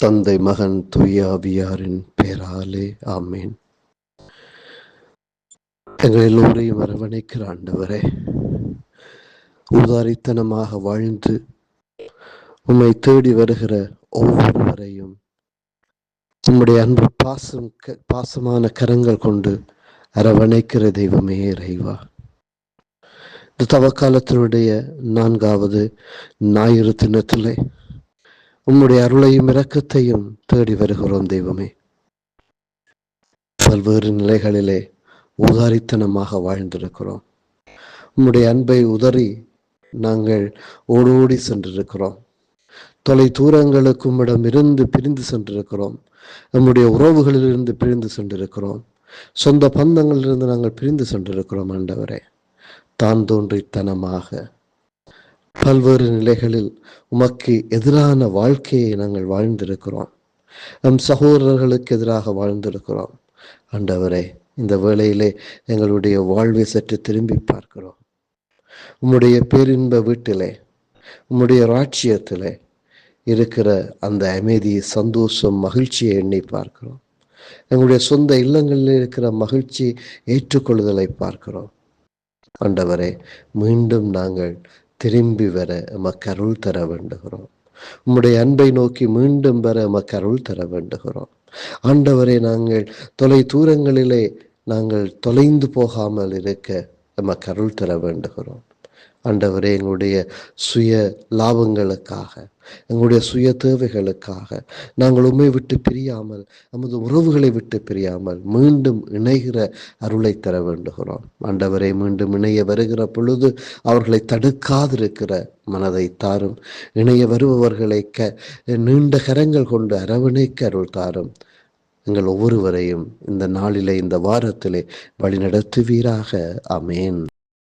தந்தை மகன் துயாவியாரின் பேராலே ஆமேன். எங்கள் எல்லோரையும் அரவணைக்கிற ஆண்டவரே உதாரித்தனமாக வாழ்ந்து உம்மை தேடி வருகிற ஒவ்வொருவரையும் உம்முடைய அன்பு பாசம் பாசமான கரங்கள் கொண்டு அரவணைக்கிற தெய்வமே இறைவா. இந்த தவக்காலத்தினுடைய நான்காவது ஞாயிறு தினத்திலே உம்முடைய அருளையும் இரக்கத்தையும் தேடி வருகிறோம் தெய்வமே. பல்வேறு நிலைகளிலே உதாரித்தனமாக வாழ்ந்திருக்கிறோம். உம்முடைய அன்பை உதறி நாங்கள் ஓடோடி சென்றிருக்கிறோம். தொலை தூரங்களுக்கும் உம்மிடம் இருந்து பிரிந்து சென்றிருக்கிறோம். நம்முடைய உறவுகளிலிருந்து பிரிந்து சென்றிருக்கிறோம். சொந்த பந்தங்களிலிருந்து நாங்கள் பிரிந்து சென்றிருக்கிறோம் ஆண்டவரே. தான் தோன்றித்தனமாக பல்வேறு நிலைகளில் உமக்கு எதிரான வாழ்க்கையை நாங்கள் வாழ்ந்திருக்கிறோம். நம் சகோதரர்களுக்கு எதிராக வாழ்ந்திருக்கிறோம். ஆண்டவரே இந்த வேளையிலே எங்களுடைய வாழ்வை சற்று திரும்பி பார்க்கிறோம். உம்முடைய பேரின்ப வீட்டிலே உம்முடைய ராட்சியத்திலே இருக்கிற அந்த அமைதி சந்தோஷம் மகிழ்ச்சியை எண்ணி பார்க்கிறோம். எங்களுடைய சொந்த இல்லங்களில் இருக்கிற மகிழ்ச்சி ஏற்றுக்கொள்ளுதலை பார்க்கிறோம். ஆண்டவரே மீண்டும் நாங்கள் திரும்பி வர எமக்கு அருள் தர வேண்டுகிறோம். உம்முடைய அன்பை நோக்கி மீண்டும் வர எமக்கு அருள் தர வேண்டுகிறோம். ஆண்டவரை நாங்கள் தொலை தூரங்களிலே நாங்கள் தொலைந்து போகாமல் இருக்க எமக்கு அருள் தர வேண்டுகிறோம். ஆண்டவரே எங்களுடைய சுய லாபங்களுக்காக எங்களுடைய சுய தேவைகளுக்காக நாங்கள் உண்மை விட்டு பிரியாமல் நமது உறவுகளை விட்டு பிரியாமல் மீண்டும் இணைகிற அருளை தர வேண்டுகிறோம். ஆண்டவரை மீண்டும் இணைய வருகிற பொழுது அவர்களை தடுக்காதிருக்கிற மனதை தாரும். இணைய வருபவர்களை க நீண்ட கரங்கள் கொண்டு அரவணைக்க அருள் தாரும். எங்கள் ஒவ்வொருவரையும் இந்த நாளிலே இந்த வாரத்திலே வழிநடத்துவீராக. அமேன்